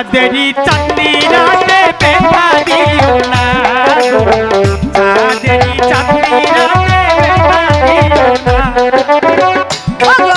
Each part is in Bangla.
চাঁদেরি চাঁদনি রাতে বেটা দিও না। চাঁদেরি চাঁদনি রাতে বেটা দিও না। ওগো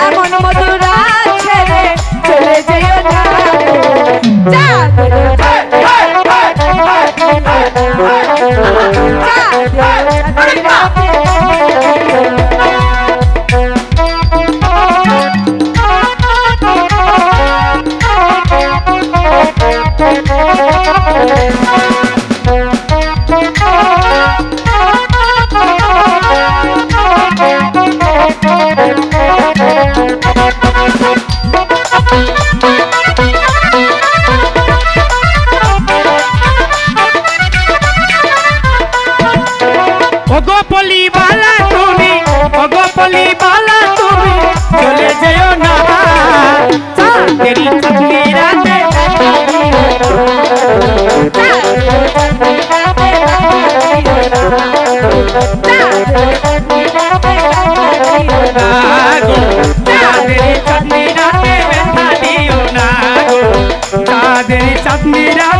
এমন মধুরা ছেড়ে চলে যেও না চাঁদ Thank you. চাঁদনি রাতে ব্যথা দিও না গো। চাঁদনি রাতে